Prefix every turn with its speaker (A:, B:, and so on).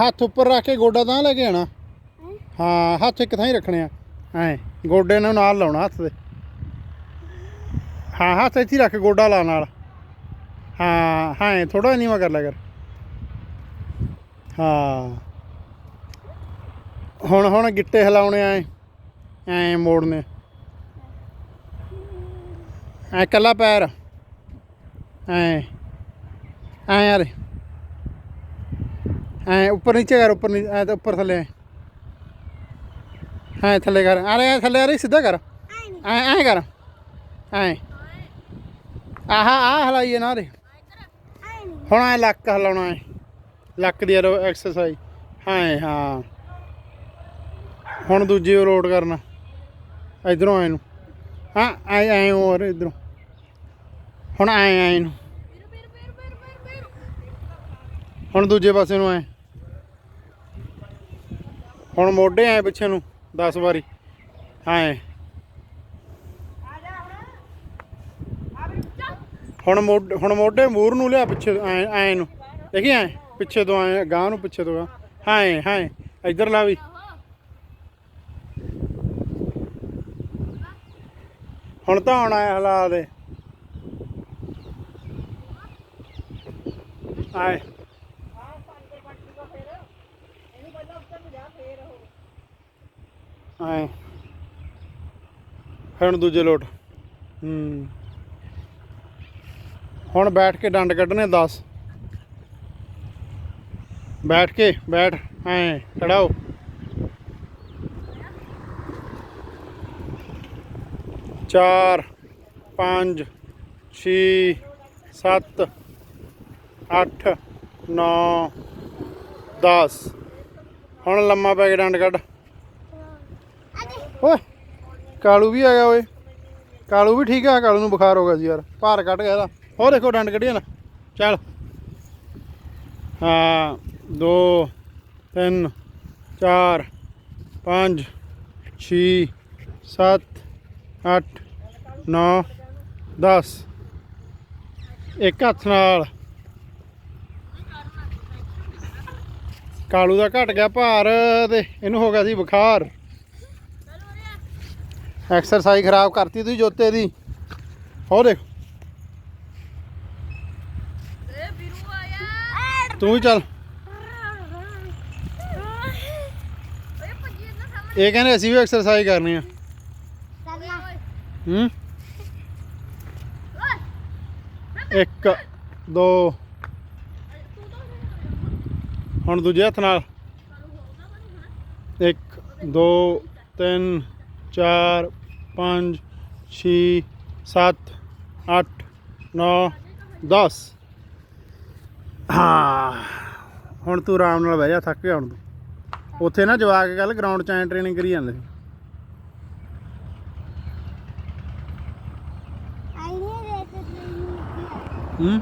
A: ਹੱਥ ਉੱਪਰ ਰੱਖ ਕੇ ਗੋਡਾ ਤਾਂ ਲੈ ਕੇ ਆਣਾ ਹਾਂ, ਹੱਥ ਇੱਕ ਥਾਂ ਹੀ ਰੱਖਣੇ ਆ। ਐ, ਗੋਡੇ ਨੂੰ ਨਾਲ ਲਾਉਣਾ ਹੱਥ ਦੇ। ਹਾਂ, ਹੱਥ ਇੱਥੇ ਰੱਖ ਗੋਡਾ ਲਾ ਨਾਲ। ਹਾਂ ਹਾਂ ਥੋੜਾ ਨੀਵਾ ਕਰ ਲਿਆ ਕਰ। ਹਾਂ। ਹੁਣ ਹੁਣ ਗਿੱਟੇ ਹਿਲਾਉਣੇ ਐ ਐ ਮੋੜਨੇ। ਐ ਕੱਲਾ ਪੈਰ। ਐ ਐ ਯਾਰ। ਐ ਉੱਪਰ ਨੀਚੇ ਕਰ, ਉੱਪਰ ਨੀ- ਐ ਤਾਂ ਉੱਪਰ ਥੱਲੇ। ਐ ਥੱਲੇ ਕਰ। ਅਰੇ ਐ ਥੱਲੇ ਅਰੇ ਸਿੱਧਾ ਕਰ। ਐ ਐ ਕਰ। ਐ ਆਹ ਆ ਹਲਾਈਏ ਨਾ ਦੇ ਹੁਣ ਐ ਲੱਕ ਹਲਾਉਣਾ ਐ। ਲੱਕ ਦੀ ਯਾਰ ਐਕਸਰਸਾਈਜ਼ ਹਾਂ ਹਾਂ। ਹੁਣ ਦੂਜੀ ਰੋਡ ਕਰਨਾ। ਇਧਰੋਂ ਆਏ ਨੂੰ। ਹਾਂ ਆਏ ਆਏ ਹੋਰ ਇਧਰੋਂ। ਹੁਣ ਆਏ ਆਏ ਨੂੰ। ਹੁਣ ਦੂਜੇ ਪਾਸੇ ਨੂੰ ਆਏ ਹੁਣ ਮੋਢੇ ਆਏ ਪਿੱਛੇ ਨੂੰ 10 ਵਾਰੀ। ਐ ਹੁਣ ਮੋਢ, ਹੁਣ ਮੋਢੇ ਮੂਰ ਨੂੰ ਲਿਆ ਪਿੱਛੇ ਆਏ ਆਏ ਨੂੰ। ਦੇਖੀ ਆਏ? ਪਿੱਛੇ ਤੋਂ ਆਏ ਗਾਂ ਨੂੰ ਪਿੱਛੇ ਤੋਂ ਗਾਂਹ। ਹਾਂ ਹਾਂ ਇੱਧਰ ਲਾ ਵੀ। ਹੁਣ ਤਾਂ ਆਉਣਾ ਆਇਆ ਹਲਾ ਆਏ। ਹੁਣ ਦੂਜੇ ਲੋਟ। ਹੂੰ। ਹੁਣ ਬੈਠ ਕੇ ਡੰਡ ਕੱਢਣੇ 10 ਬੈਠ ਕੇ ਬੈਠ ਐ ਖੜਾ ਹੋ ਚਾਰ ਪੰਜ ਛੇ ਸੱਤ ਅੱਠ ਨੌ 10 ਹੁਣ ਲੰਮਾ ਪੈ ਕੇ ਡੰਡ ਕੱਢ। ਓਏ, ਕਾਲੂ ਵੀ ਆ ਗਿਆ ਓਏ। ਕਾਲੂ ਵੀ ਠੀਕ ਆ, ਕਾਲੂ ਨੂੰ ਬੁਖਾਰ ਹੋ ਗਿਆ ਸੀ ਯਾਰ। ਭਾਰ ਕੱਢ ਗਿਆ ਇਹਦਾ। ਹੋਰ ਦੇਖੋ, ਡੰਡ ਕੱਢਿਆ ਨਾ। ਚੱਲ। ਹਾਂ 2 3 4 5 6 7 8 9 10 ਇੱਕ ਹੱਥ ਨਾਲ। ਕਾਲੂ ਦਾ ਘਟ ਗਿਆ ਭਾਰ ਤੇ ਇਹਨੂੰ ਹੋ ਗਿਆ ਸੀ ਬੁਖਾਰ। ਐਕਸਰਸਾਈਜ਼ ਖਰਾਬ ਕਰਤੀ ਤੁਸੀਂ ਜੋਤੇ ਦੀ। ਹੋ ਦੇਖ। ਤੂੰ ਵੀ ਚੱਲ। ਇਹ ਕਹਿੰਦੇ ਅਸੀਂ ਵੀ ਐਕਸਰਸਾਈਜ਼ ਕਰਨੀ ਆ। ਹੂੰ?
B: ਓਏ
A: ਇੱਕ, ਦੋ।
B: ਤੂੰ ਤਾਂ
A: ਹੁਣ ਦੂਜੇ ਹੱਥ ਨਾਲ। ਇੱਕ, ਦੋ, ਤਿੰਨ। ਚਾਰ ਪੰਜ ਛੇ ਸੱਤ ਅੱਠ ਨੌ 10 ਹਾਂ ਹੁਣ ਤੂੰ ਆਰਾਮ ਨਾਲ ਬਹਿ ਜਾ ਥੱਕ ਗਿਆ ਹੁਣ ਤੂੰ। ਉੱਥੇ ਨਾ ਜਵਾ ਕੇ ਕੱਲ ਗਰਾਊਂਡ 'ਚ ਐ ਟ੍ਰੇਨਿੰਗ ਕਰੀ ਜਾਂਦੇ ਸੀ।
C: ਆਈ ਨਹੀਂ ਤੇ
A: ਹੂੰ?